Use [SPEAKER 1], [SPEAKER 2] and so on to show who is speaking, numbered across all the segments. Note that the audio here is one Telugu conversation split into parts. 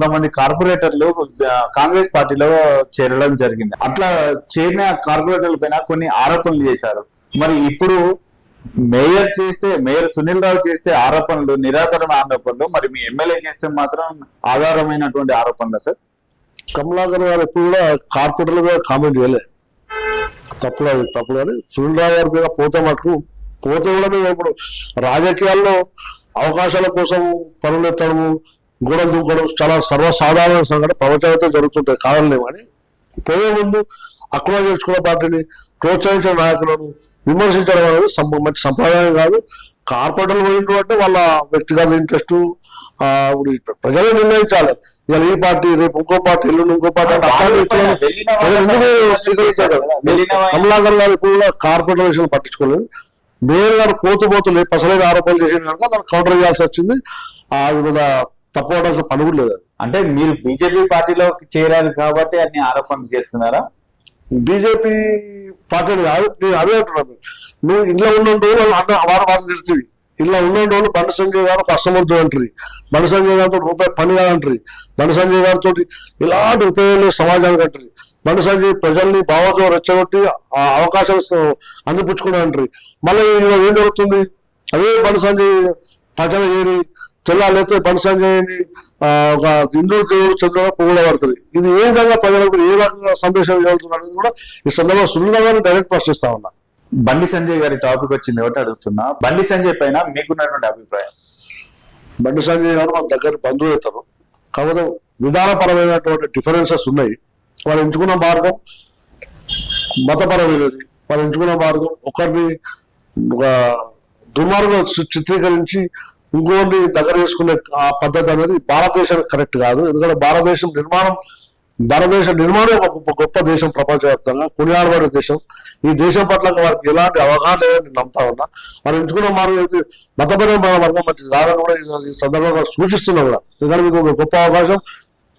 [SPEAKER 1] కొంతమంది కార్పొరేటర్లు కాంగ్రెస్ పార్టీలో చేరడం జరిగింది. అట్లా చేరిన కార్పొరేటర్ల పైన కొన్ని ఆరోపణలు చేశారు. మరి ఇప్పుడు మేయర్ చేస్తే మేయర్ సునీల్ రావు చేస్తే ఆరోపణలు నిరాకరణ ఆరోపణలు మరి మీ ఎమ్మెల్యే చేస్తే మాత్రం ఆధారమైనటువంటి ఆరోపణలు సార్?
[SPEAKER 2] కమలాకర్ గారు ఎప్పుడు కూడా కార్పొరేటర్ల కూడా కామెంట్ చేయలే. తప్పుడు అది తప్పుడు అని సునీల్రావు గారి మీద పోతే మటుకు పోతే కూడా మేము ఇప్పుడు రాజకీయాల్లో అవకాశాల కోసం పనులెత్తడము గోడలు దూకడం చాలా సర్వసాధారణ సంఘటన ప్రపంచంతో జరుగుతుంటాయి కాదలేము అని పోయే ముందు అక్కువ చేసుకున్న పార్టీని ప్రోత్సహించిన నాయకులను విమర్శించడం అనేది మంచి సంప్రదాయం కాదు. కార్పొరేటర్లు పోయిండు అంటే వాళ్ళ వ్యక్తిగత ఇంట్రెస్ట్ ప్రజలే నిర్ణయించాలి. ఇవాళ ఈ పార్టీ రేపు ఇంకో పార్టీ ఎల్లుండి ఇంకో పార్టీ స్వీకరించారు? కమలాకర్ గారు ఇప్పుడు కూడా కార్పొరేటర్ విషయం పట్టించుకోలేదు. మేయర్ గారు పోతూ పోతూ లేదు పసలేని ఆరోపణలు చేసిన కనుక దాన్ని కౌంటర్ చేయాల్సి వచ్చింది. ఆ విధంగా తప్పు పడాల్సిన పని కూడా లేదు
[SPEAKER 1] అంటే మీరు బీజేపీ పార్టీలో చేరారు కాబట్టి అన్ని ఆరోపణలు చేస్తున్నారా?
[SPEAKER 2] బీజేపీ పార్టీ కాదు నేను అదే అంటున్నాను. నువ్వు ఇంట్లో ఉన్న రోజులు అన్న వారు వారు తిడుతుంది ఇలా ఉన్న రోజులు బండి సంజయ్ గారు అసమర్థం అంటారు బండి సంజయ్ గారితో రూపాయి పని కాదంటారు. బండి సంజయ్ గారితో ఇలాంటి ఉపయోగాలు సమాజానికి అంటారు. బండి సంజయ్ ప్రజల్ని భావోద్వేగం రెచ్చగొట్టి ఆ అవకాశాలు స- అందిపుచ్చుకున్నా అంటారు మళ్ళీ ఇలా ఏం జరుగుతుంది. అదే బండి సంజయ్ ప్రజలు ఏరి సంజయ్ని ఆ, ఒక హిందూ దేవుడు చంద్రుగా పొగడబడుతుంది ఇది ఏ విధంగా ప్రజలకు ఏ రకంగా సందేశం ఇవ్వాల్సిన అనేది కూడా ఈ సందర్భంగా సున్నితంగా డైరెక్ట్ ప్రశ్నిస్తా ఉన్నా.
[SPEAKER 1] బండి సంజయ్ గారి టాపిక్ వచ్చింది కాబట్టి అడుగుతున్నా. బండి సంజయ్ పైన మీకున్నటువంటి అభిప్రాయం?
[SPEAKER 2] బండి సంజయ్ గారు మన దగ్గర బంధువు అవుతారు కాకపోతే విధానపరమైనటువంటి డిఫరెన్సెస్ ఉన్నాయి. వాళ్ళు ఎంచుకున్న మార్గం మతపరమైనది. వాళ్ళు ఎంచుకున్న మార్గం ఒకరిని ఒక దుర్మార్గం చిత్రీకరించి ఇంకోటి దగ్గర చేసుకునే ఆ పద్ధతి అనేది భారతదేశానికి కరెక్ట్ కాదు. ఎందుకంటే భారతదేశం నిర్మాణం భారతదేశ నిర్మాణం ఒక గొప్ప గొప్ప దేశం ప్రపంచవ్యాప్తంగా కొనియాడబడే దేశం. ఈ దేశం పట్ల వారికి ఎలాంటి అవగాహన లేదని నేను నమ్ముతా ఉన్నా. మనం ఎంచుకున్న మార్గం అయితే మతపరమైన మార్గం మంచిది కాదని కూడా ఈ- సందర్భంగా సూచిస్తున్నా కూడా. ఎందుకంటే మీకు ఒక గొప్ప అవకాశం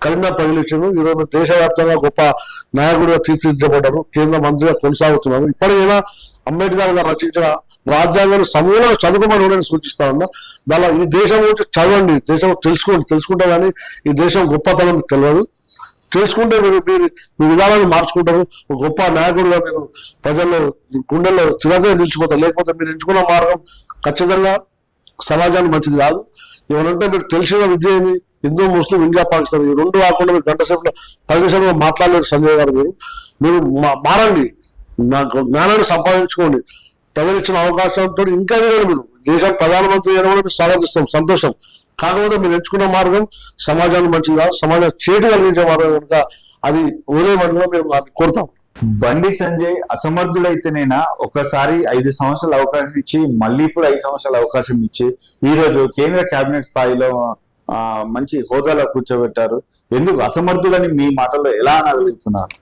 [SPEAKER 2] కలిగిన ప్రజలిచ్చారు ఈరోజు దేశవ్యాప్తంగా గొప్ప నాయకుడిగా తీర్చిదిద్దబడ్డారు. కేంద్ర మంత్రిగా కొనసాగుతున్నారు. ఇప్పటికైనా అంబేద్కర్ గారు రచించిన రాజ్యాంగాన్ని సమూలంగా చదువుకోమని కూడా నేను సూచిస్తా ఉన్నా. దానిలో ఈ దేశం గురించి చదవండి. దేశం తెలుసుకోండి. తెలుసుకుంటే కానీ ఈ దేశం గొప్పతనం తెలియదు. చేసుకుంటే మీరు మీరు మీ విధానాన్ని మార్చుకుంటారు. ఒక గొప్ప నాయకుడుగా మీరు ప్రజల్లో గుండెల్లో చిరదే నిలిచిపోతారు. లేకపోతే మీరు ఎంచుకున్న మార్గం ఖచ్చితంగా సమాజానికి మంచిది కాదు. ఎవరంటే మీరు తెలిసిన విద్య ఏమి హిందూ ముస్లిం ఇండియా పాకిస్తాన్ ఈ రెండు కాకుండా మీరు గంట సేపులో పది మాట్లాడలేరు సంజయ్ గారు మీరు. మీరు మా- మారండి. నాకు జ్ఞానాన్ని సంపాదించుకోండి. ప్రజలు అవకాశంతో ఇంకా ఎదగండి మీరు దేశం ప్రధానమంత్రి కూడా స్వాగతిస్తాం సంతోషం. కాకపోతే మీరు ఎంచుకున్న మార్గం సమాజానికి మంచిది కాదు సమాజం చేటు కలిగించే మార్గం కనుక అది వదిలేయమని మండలం మేము కోరుతాం.
[SPEAKER 1] బండి సంజయ్ అసమర్థుడైతేనేనా ఒకసారి ఐదు సంవత్సరాలు అవకాశం ఇచ్చి మళ్ళీ ఇప్పుడు ఐదు సంవత్సరాలు అవకాశం ఇచ్చి ఈ రోజు కేంద్ర కేబినెట్ స్థాయిలో మంచి హోదాలో కూర్చోబెట్టారు. ఎందుకు అసమర్థులని మీ మాటల్లో ఎలా అనగలుగుతున్నారు?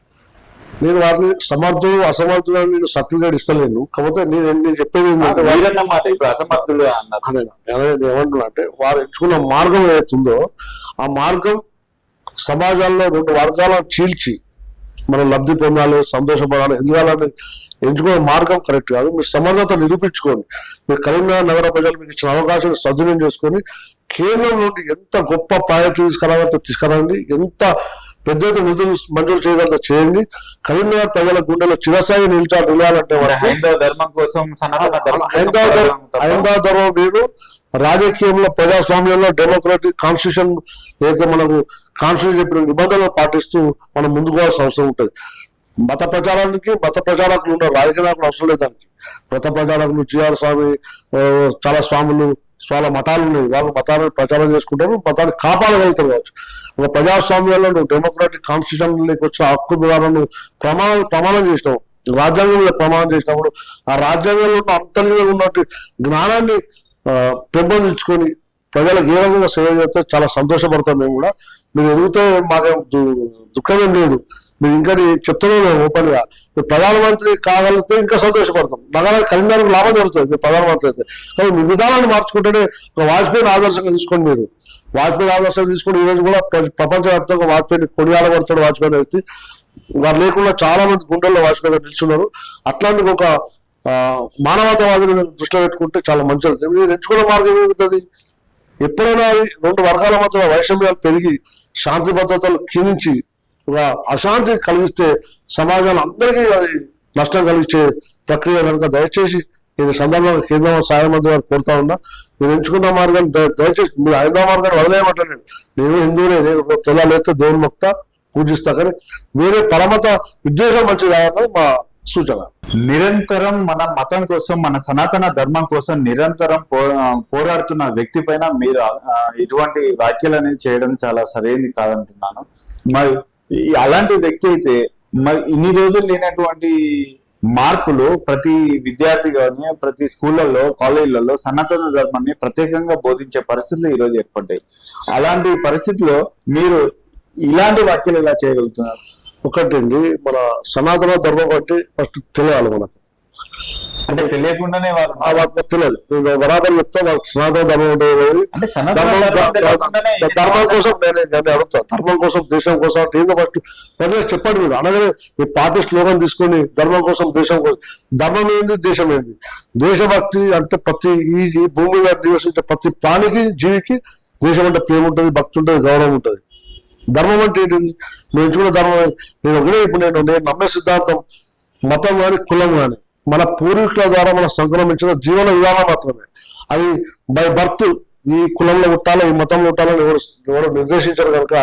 [SPEAKER 2] నేను వారిని సమర్థుడు అసమర్థుడు అని నేను సర్టిఫికేట్ ఇస్తలేను. కాకపోతే నేను నేను చెప్పేది ఏంటంటే నేను ఏమంటున్నా అంటే వారు ఎంచుకున్న మార్గం ఏదైతుందో ఆ మార్గం సమాజంలో రెండు వర్గాలను చీల్చి మనం లబ్ధి పొందాలి సంతోషపడాలి. ఎదగాలని ఎంచుకునే మార్గం కరెక్ట్ కాదు. మీరు సమర్థత నిరూపించుకోండి. మీరు కరీంనగర్ నగర ప్రజలు మీకు ఇచ్చిన అవకాశం సద్వినియోగం చేసుకొని కేంద్రం నుండి ఎంత గొప్ప ప్రాజెక్టు తీసుకురావాలో తీసుకురండి. ఎంత పెద్ద నిధులు మంజూరు చేయగలతో చేయండి. కరీంనగర్ ప్రజల గుండెలో చిరస్థాయి నిలిచారు నిలవాలంటే
[SPEAKER 1] హైందవ ధర్మం కోసం ధర్మం
[SPEAKER 2] హైందవ మీరు రాజకీయంలో ప్రజాస్వామ్యంలో డెమోక్రటిక్ కాన్స్టిట్యూషన్ ఏదైతే మనకు కాన్స్టిట్యూషన్ చెప్పిన నిబంధనలు పాటిస్తూ మనం ముందుకు పోవాల్సిన అవసరం ఉంటుంది. మత ప్రచారానికి మత ప్రచారకులు ఉన్నారు రాజకీయ నాయకులు అవసరం లేదు దానికి. మత ప్రచారకులు జిఆర్ స్వామి చాలా స్వాములు వాళ్ళ మతాలు ఉన్నాయి. వాళ్ళు మతాలను ప్రచారం చేసుకుంటారు మతాన్ని కాపాడగలుగుతారు కావచ్చు. ఒక ప్రజాస్వామ్యంలో నువ్వు డెమోక్రాటిక్ కాన్స్టిట్యూషన్ లేక హక్కు ద్వారా నువ్వు ప్రమాణం ప్రమాణం చేసినావు. రాజ్యాంగంలో ప్రమాణం చేసినప్పుడు ఆ రాజ్యాంగంలో ఉన్న అంతర్లీనంగా ఉన్నట్టు జ్ఞానాన్ని పెంపొందించుకొని ప్రజలకు ఏ విధంగా సేవ చేస్తే చాలా సంతోషపడతాం మేము కూడా. మీరు ఎదిగితే మాకేం దు- దుఃఖమేం లేదు. మీరు ఇంకా చెప్తున్నాం ఓపెన్గా. మీరు ప్రధానమంత్రి కాగలిగితే ఇంకా సంతోషపడతాం. నగరానికి కరీంనగర్కి లాభం జరుగుతుంది మీరు ప్రధానమంత్రి అయితే. కానీ మీ విధానాన్ని మార్చుకుంటేనే ఒక వాజ్పేయిని ఆదర్శంగా తీసుకోండి మీరు. వాజ్పేయిని ఆదర్శంగా తీసుకుని ఈ రోజు కూడా ప్ర- ప్రపంచవ్యాప్తంగా వాజ్పేయిని కొనియాడబడుతున్న వాజ్పేయి అనే వ్యక్తి. వారు లేకుండా చాలా మంది గుండెల్లో వాజ్పేయి గారు నిల్చున్నారు. అట్లాంటి ఒక మానవతావాదిని దృష్టిలో పెట్టుకుంటే చాలా మంచిది. మీరు ఎంచుకున్న మార్గం ఏమవుతుంది ఎప్పుడైనా అది రెండు వర్గాల మధ్య వైషమ్యాలు పెరిగి శాంతి భద్రతలు క్షీణించి అశాంతి కలిగిస్తే సమాజంలో అందరికీ అది నష్టం కలిగించే ప్రక్రియ కనుక దయచేసి నేను సందర్భంగా కేంద్ర సహాయ మంత్రి గారు కోరుతా ఉన్నా. మీరు ఎంచుకున్న మార్గం దయచేసి మీరు ఐదో మార్గాన్ని వదిలేయమంటాను నేను హిందువునే నేను తెల్లాలేస్తే దేవుని మొక్త పూజిస్తా కానీ వేరే పరమత ఉద్దేశం మంచిది కాదన్నది మా సూచన.
[SPEAKER 1] నిరంతరం మన మతం కోసం మన సనాతన ధర్మం కోసం నిరంతరం పోరాడుతున్న వ్యక్తి పైన మీరు ఇటువంటి వ్యాఖ్యలు అనేది చేయడం చాలా సరైనది కాదంటున్నాను. మరి అలాంటి వ్యక్తి అయితే మరి ఇన్ని రోజులు లేనటువంటి మార్పులు ప్రతి విద్యార్థి కానీ ప్రతి స్కూళ్ళల్లో కాలేజీలలో సనాతన ధర్మాన్ని ప్రత్యేకంగా బోధించే పరిస్థితులు ఈరోజు ఏర్పడ్డాయి. అలాంటి పరిస్థితిలో మీరు ఇలాంటి వ్యాఖ్యలు ఎలా చేయగలుగుతున్నారు?
[SPEAKER 2] ఒకటండి మన సనాతన ధర్మం బట్టి ఫస్ట్ తెలియాలి మనకు.
[SPEAKER 1] అంటే తెలియకుండానే
[SPEAKER 2] తెలియదు నేను బరాబర్ చెప్తా వాళ్ళకి సనాతన ధర్మం ఉండేది
[SPEAKER 1] అంటే
[SPEAKER 2] ధర్మం కోసం నేను నేను అడుగుతా. ధర్మం కోసం దేశం కోసం ఏందో ఫస్ట్ ప్రజలకు చెప్పండి మీరు. అనగానే ఈ పార్టీ స్లోగన్ తీసుకొని ధర్మం కోసం దేశం కోసం. ధర్మం ఏంది దేశం ఏంది? దేశభక్తి అంటే ప్రతి ఈ భూమి మీద నివసించే ప్రతి ప్రాణికి జీవికి దేశం అంటే ప్రేమ ఉంటుంది భక్తి ఉంటుంది గౌరవం ఉంటుంది. ధర్మం అంటే ఏంటిది నేను ఎంచుకున్న ధర్మం. నేను ఒకటే ఇప్పుడు నేను నేను నమ్మే సిద్ధాంతం మతం కానీ కులం కానీ మన పూర్వీకుల ద్వారా మనం సంక్రమించిన జీవన విధానం మాత్రమే. అది బై బర్త్ ఈ కులంలో పుట్టాలో ఈ మతంలో పుట్టాలని ఎవరు ఎవరు నిర్దేశించారు కనుక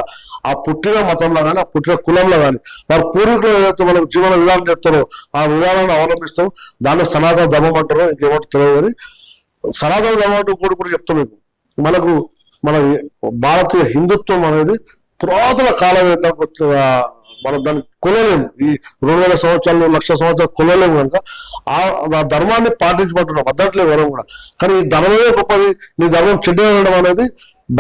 [SPEAKER 2] ఆ పుట్టిన మతంలో కానీ ఆ పుట్టిన కులంలో కానీ వారి పూర్వీకులు ఏదైతే మనకు జీవన విధానం చెప్తారో ఆ విధానాన్ని అవలంబిస్తాం. దాన్ని సనాతన ధర్మం అంటారో ఇంకేమంటే తెలియదు కానీ సనాతన ధర్మం అంటూ కూడా కూడా చెప్తాం మీకు. మనకు మన భారతీయ హిందుత్వం అనేది పురాతన కాలం ఏంటో మనం దాన్ని కొనలేము. ఈ రెండు వేల సంవత్సరాలు లక్ష సంవత్సరాలు కొనలేము కనుక ఆ ధర్మాన్ని పాటించబడుతున్నాం అద్దట్లేదు ఎవరం కూడా. కానీ ఈ ధర్మమే గొప్పది. నీ ధర్మం చెడ్డడం ఉండడం అనేది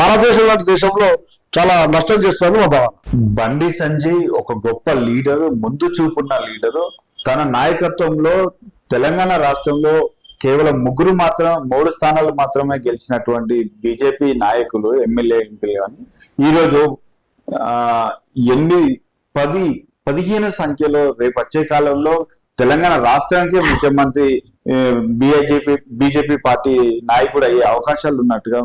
[SPEAKER 2] భారతదేశం లాంటి దేశంలో చాలా నష్టం చేస్తుందని మా భావన.
[SPEAKER 1] బండి సంజయ్ ఒక గొప్ప లీడర్ ముందు చూపున్న లీడరు. తన నాయకత్వంలో తెలంగాణ రాష్ట్రంలో కేవలం ముగ్గురు మాత్రం మూడు స్థానాలు మాత్రమే గెలిచినటువంటి బీజేపీ నాయకులు ఎమ్మెల్యే ఎంపీలు కానీ ఈరోజు ఆ ఎన్ని పది పదిహేను సంఖ్యలో రేపు వచ్చే కాలంలో తెలంగాణ రాష్ట్రానికి ముఖ్యమంత్రి బీజేపీ బీజేపీ పార్టీ నాయకుడు అయ్యే అవకాశాలు ఉన్నట్టుగా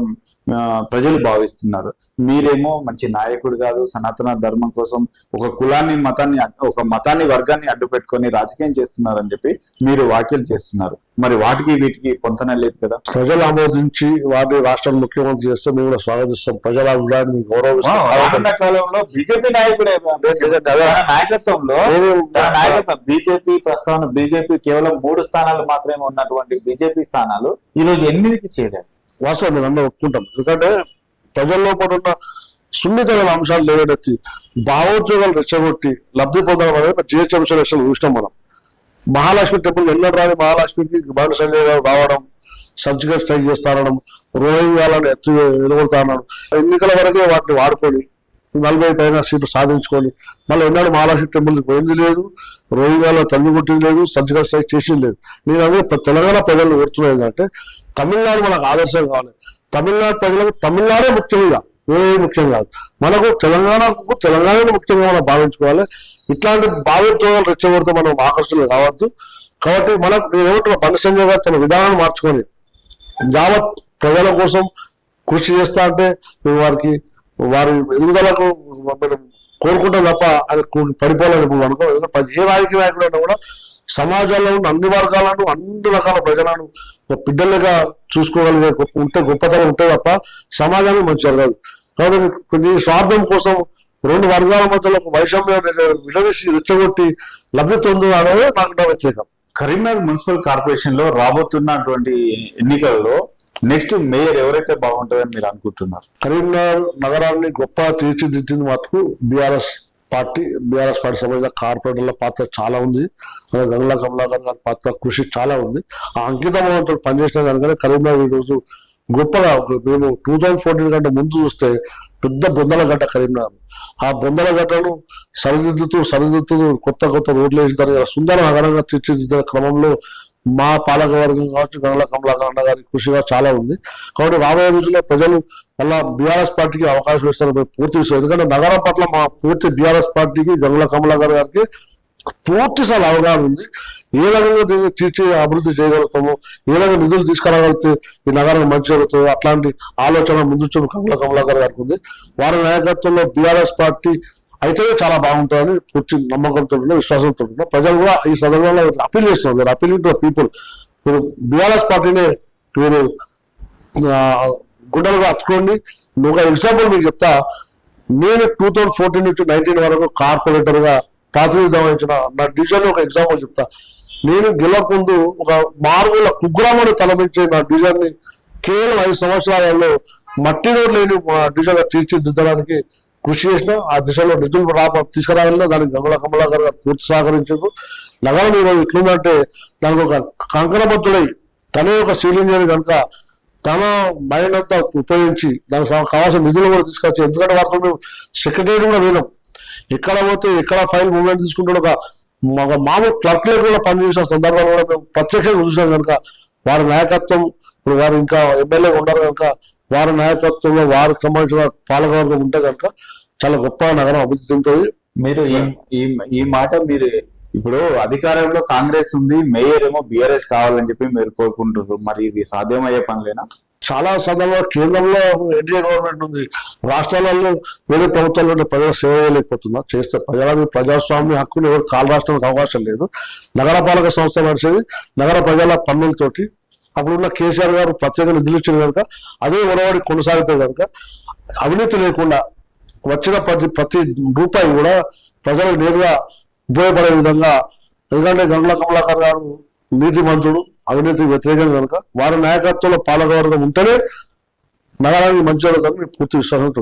[SPEAKER 1] ప్రజలు భావిస్తున్నారు. మీరేమో మంచి నాయకుడు కాదు సనాతన ధర్మం కోసం ఒక కులాన్ని మతాన్ని ఒక మతాన్ని వర్గాన్ని అడ్డు పెట్టుకొని రాజకీయం చేస్తున్నారని చెప్పి మీరు వ్యాఖ్యలు చేస్తున్నారు. మరి వాటికి వీటికి పొంతన లేదు కదా?
[SPEAKER 2] ప్రజలు ఆమోదించి వారిని రాష్ట్ర ముఖ్యమంత్రి చేస్తే మేము కూడా స్వాగతిస్తాం. ప్రజల అభిప్రాయాన్ని గౌరవిస్తాం.
[SPEAKER 1] కాలంలో బీజేపీ నాయకుడే నాయకత్వంలో నాయకత్వం బీజేపీ ప్రస్తావన బీజేపీ కేవలం మూడు స్థానాలు మాత్రమే ఉన్నటువంటి బీజేపీ స్థానాలు ఈ రోజు ఎనిమిదికి చేరారు
[SPEAKER 2] వాస్తవం నేను అందరూ ఒప్పుకుంటాం. ఎందుకంటే ప్రజల్లో పాటు ఉన్న సున్నితమైన అంశాలు లేవనెత్తి భావోద్యోగాలు రెచ్చగొట్టి లబ్ధి పొందడం అనేది జిహెచ్ఎంసీ ఎలక్షన్ చూసినాం మనం. మహాలక్ష్మి టెంపుల్ ఎన్నడూ రాని మహాలక్ష్మికి బాణ సంజయ్ గారు రావడం సర్జికల్ స్ట్రైక్ చేస్తానడం రోహింగ్యాలను ఎత్తు ఎదుగుతానడం ఎన్నికల వరకే వాటిని వాడుకొని నలభై పైన సీట్లు సాధించుకొని మళ్ళీ ఎన్నాడు మహారాష్ట్ర టెంపుల్కి పోయింది లేదు రోహింగ్యాలో తల్లి కొట్టింది లేదు సర్జికల్ స్ట్రైక్ చేసింది లేదు. నేను అదే తెలంగాణ ప్రజలు కోరుతున్నాయి ఏంటంటే తమిళనాడు మనకు ఆదర్శం కావాలి. తమిళనాడు ప్రజలకు తమిళనాడే ముఖ్యంగా ఏ ముఖ్యం కాదు. మనకు తెలంగాణకు తెలంగాణను ముఖ్యంగా మనం భావించుకోవాలి. ఇట్లాంటి భావోద్వేగాలు రెచ్చగొడితే మనం ఆకర్షణలు కావద్దు. కాబట్టి మనకు నేను బండి సంజయ్ గారు తన విధానాన్ని మార్చుకొని యావత్ ప్రజల కోసం కృషి చేస్తా అంటే మేము వారికి వారి ఎదుగుదలకు మనం కోరుకుంటాం తప్ప అది పడిపోలేదు ఇప్పుడు అనుకో. ఏ రాజకీయ నాయకుడు అయినా కూడా సమాజంలో ఉన్న అన్ని వర్గాలను అన్ని రకాల ప్రజలను ఒక బిడ్డలుగా చూసుకోగలిగే గొప్ప ఉంటే గొప్పతనం ఉంటే తప్ప సమాజానికి మంచి జరగదు. కాబట్టి కొన్ని స్వార్థం కోసం రెండు వర్గాల మధ్యలో ఒక వైషమ్యం విడదీసి రెచ్చగొట్టి లబ్ధి పొందు అనేది నాకు నా వ్యతిరేకం.
[SPEAKER 1] కరీంనగర్ మున్సిపల్ కార్పొరేషన్లో రాబోతున్నటువంటి ఎన్నికల్లో నెక్స్ట్ మేయర్ ఎవరైతే బాగుంటుందని మీరు అనుకుంటున్నారు?
[SPEAKER 2] కరీంనగర్ నగరాన్ని గొప్ప తీర్చిదిద్దింది మటుకు బీఆర్ఎస్ పార్టీ. బీఆర్ఎస్ పార్టీ సంబంధించిన కార్పొరేటర్ల పాత్ర చాలా ఉంది. అలాగే గంగుల కమలాకర్ గారి పాత్ర కృషి చాలా ఉంది. ఆ అంకితమంతో పనిచేసిన దానికనే కరీంనగర్ ఈరోజు గొప్పగా మేము టూ థౌజండ్ ఫోర్టీన్ కంటే ముందు చూస్తే పెద్ద బొందల గడ్డ కరీంనగర్. ఆ బొందల గడ్డను సరిదిద్దుతూ సరిదిద్దుతూ కొత్త కొత్త రోడ్లు వేసిన తర్వాత సుందర నగరంగా తీర్చిదిద్దిన క్రమంలో మా పాలక వర్గం కావచ్చు గంగల కమలాకాండ గారి కృషిగా చాలా ఉంది. కాబట్టి రాబోయే రోజుల్లో ప్రజలు మళ్ళా బీఆర్ఎస్ పార్టీకి అవకాశం ఇస్తారు పూర్తి విశ్వాసం. ఎందుకంటే నగరం పట్ల మా పూర్తి బీఆర్ఎస్ పార్టీకి గంగల కమలాకర్ గారికి పూర్తి స్థాయి అవగాహన ఉంది. ఏ రకంగా దీన్ని తీర్చి అభివృద్ధి చేయగలుగుతాము ఏ రకంగా నిధులు తీసుకురాగలిగితే ఈ నగరం మంచి జరుగుతుంది అట్లాంటి ఆలోచన ముందు చూపు కమల కమలాకర్ గారికి ఉంది. వారి నాయకత్వంలో బీఆర్ఎస్ పార్టీ అయితే చాలా బాగుంటుందని పూర్తి నమ్మకంతో విశ్వాసంతో ఉన్నా. ప్రజలు కూడా ఈ సందర్భంలో అప్పీల్ చేస్తున్నారు. అప్పీలింగ్ టు పీపుల్ మీరు బీఆర్ఎస్ పార్టీనే మీరు ఆ, గుండెలుగా ఒక ఎగ్జాంపుల్ మీకు చెప్తా. నేను టూ థౌజండ్ ఫోర్టీన్ నుంచి నైన్టీన్ వరకు కార్పొరేటర్గా ప్రాతినిధ్యం వహించిన నా డివిజన్ ఒక ఎగ్జాంపుల్ చెప్తా. నేను గెలవకముందు ఒక మారుమూల కుగ్రామను తలపించే నా డివిజన్ని కేవలం ఐదు సంవత్సరాలలో మట్టి రోడ్ లేని మా తీర్చిదిద్దడానికి కృషి చేసిన ఆ దిశలో నిధులు రాబ తీసుకురావాలన్నా దానికి గంగుల కమలాకర్ గారు పూర్తి సహకరించారు. నగరం ఈరోజు ఎట్లుందంటే దానికి ఒక కంకణబద్ధుడై తనే ఒక సీలింగ్ కనుక తన మైండ్ అంతా ఉపయోగించి దానికి కావాల్సిన నిధులు కూడా తీసుకొచ్చి ఎందుకంటే వాటితో మేము సెక్రటరీ కూడా వినం. ఎక్కడ పోతే ఎక్కడ ఫైల్ మూవ్మెంట్ తీసుకుంటాడు ఒక ఒక మామూలు క్లర్క్లే కూడా పనిచేసిన సందర్భాలు కూడా మేము ప్రత్యేకంగా చూసాం కనుక వారి నాయకత్వం ఇప్పుడు వారు ఇంకా ఎమ్మెల్యేగా ఉన్నారు కనుక వారి నాయకత్వంలో వారికి సంబంధించిన పాలకవర్గం ఉంటే కనుక చాలా గొప్ప నగరం అభివృద్ధి చెందుతుంది.
[SPEAKER 1] మీరు ఈ మాట మీరు ఇప్పుడు అధికారంలో కాంగ్రెస్ ఉంది మేయర్ ఏమో బీఆర్ఎస్ కావాలని చెప్పి మీరు కోరుకుంటున్నారు. మరి ఇది సాధ్యమయ్యే పనులేనా?
[SPEAKER 2] చాలా సందర్భంలో కేంద్రంలో ఎన్డీఏ గవర్నమెంట్ ఉంది. రాష్ట్రాలలో వేరే ప్రభుత్వాల్లో ఉండే ప్రజలు సేవ చేయలేకపోతున్నా చేస్తే ప్రజల ప్రజాస్వామ్య హక్కులు ఎవరు కాలు రాష్ట్రానికి అవకాశం లేదు. నగరపాలక సంస్థ నడిచేది నగర ప్రజల పన్నులతోటి అప్పుడున్న కేసీఆర్ గారు ప్రత్యేకంగా నిధులు కనుక అదే ఉడవడి కొనసాగుతుంది కనుక అవినీతి లేకుండా వచ్చిన ప్రతి ప్రతి రూపాయి కూడా ప్రజలకు నేరుగా ఉపయోగపడే విధంగా ఎందుకంటే గంగుల కమలాకర్ గారు నీతి మంత్రుడు అవినీతి వ్యతిరేకం కనుక వారి నాయకత్వంలో పాలకవర్గం ఉంటేనే నగరానికి మంచి పూర్తి విశ్వాసంతో